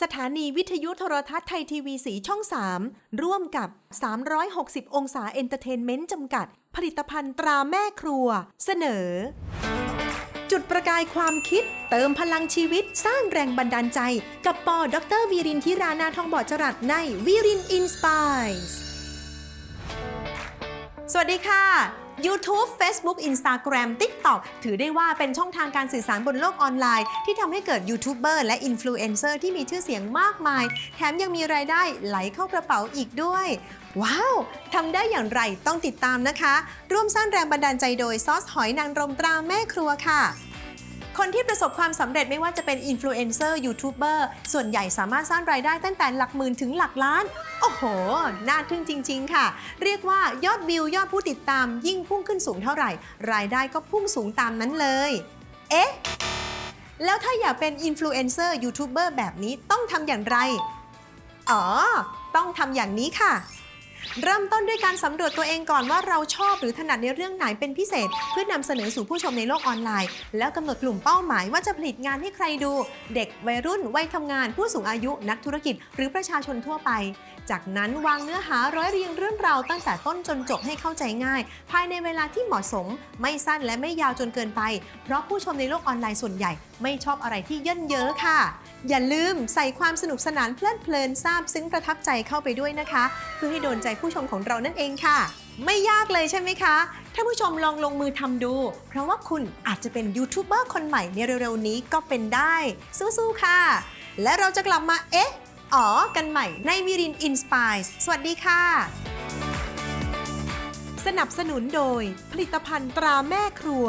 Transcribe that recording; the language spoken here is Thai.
สถานีวิทยุโทรทัศน์ไทยทีวีสีช่อง 3 ร่วมกับ 360 องศาเอนเตอร์เทนเมนต์จำกัด ผลิตภัณฑ์ตราแม่ครัว เสนอ จุดประกายความคิด เติมพลังชีวิตสร้างแรงบันดาลใจ กับปอดรวีรินทิรานาทองบอดจรัสในวีรินอินสปายส วัสดีค่ะ YouTube Facebook Instagram TikTok ถือได้ว่าเป็นช่องทางการสื่อสารบนโลกออนไลน์ ที่ทำให้เกิดยูทูบเบอร์และอินฟลูเอนเซอร์ที่มีชื่อเสียงมากมาย แถมยังมีรายได้ไหลเข้ากระเป๋าอีกด้วย ว้าวทำได้อย่างไรต้องติดตามนะคะ ร่วมสร้างแรงบันดาลใจโดยซอสหอยนางรมตราแม่ครัวค่ะ คนที่ประสบความสำเร็จไม่ว่าจะเป็นอินฟลูเอนเซอร์ยูทูบเบอร์ส่วนใหญ่สามารถสร้างรายได้ตั้งแต่หลักหมื่นถึงหลักล้าน โอ้โห น่าทึ่งจริง ๆ ค่ะ เรียกว่ายอดวิวยอดผู้ติดตาม ยิ่งพุ่งขึ้นสูงเท่าไหร่ รายได้ก็พุ่งสูงตามนั้นเลย เอ๊ะ แล้วถ้าอยากเป็นอินฟลูเอนเซอร์ยูทูบเบอร์แบบนี้ต้องทำอย่างไร อ๋อ ต้องทำอย่างนี้ค่ะ เริ่มต้นด้วยการสำรวจตัวเองก่อนว่าเราชอบหรือถนัดในเรื่องไหนเป็นพิเศษ เพื่อนำเสนอสู่ผู้ชมในโลกออนไลน์ แล้วกำหนดกลุ่มเป้าหมายว่าจะผลิตงานให้ใครดู เด็กวัยรุ่นวัยทำงาน ผู้สูงอายุนักธุรกิจ หรือประชาชนทั่วไป จากนั้นวางเนื้อหาร้อยเรียงเรื่องราวตั้งแต่ต้นจนจบให้เข้าใจง่าย ภายในเวลาที่เหมาะสม ไม่สั้นและไม่ยาวจนเกินไป เพราะผู้ชมในโลกออนไลน์ส่วนใหญ่ไม่ชอบอะไรที่เย่นเยอะค่ะ อย่าลืมใส่ความสนุกสนานเพลิดเพลินซาบซึ้งประทับใจเข้าไปด้วยนะคะ เพื่อให้โดนใจผู้ชมของเรานั่นเองค่ะ ไม่ยากเลยใช่ไหมคะถ้าผู้ชมลองลงมือทำดู เพราะว่าคุณอาจจะเป็นยูทูบเบอร์คนใหม่ในเร็วๆนี้ก็เป็นได้ สู้ๆค่ะ และเราจะกลับมาเอ๊ะอ๋อกันใหม่ในวิรินอินสปายสวัสดีค่ะ สนับสนุนโดยผลิตภัณฑ์ตราแม่ครัว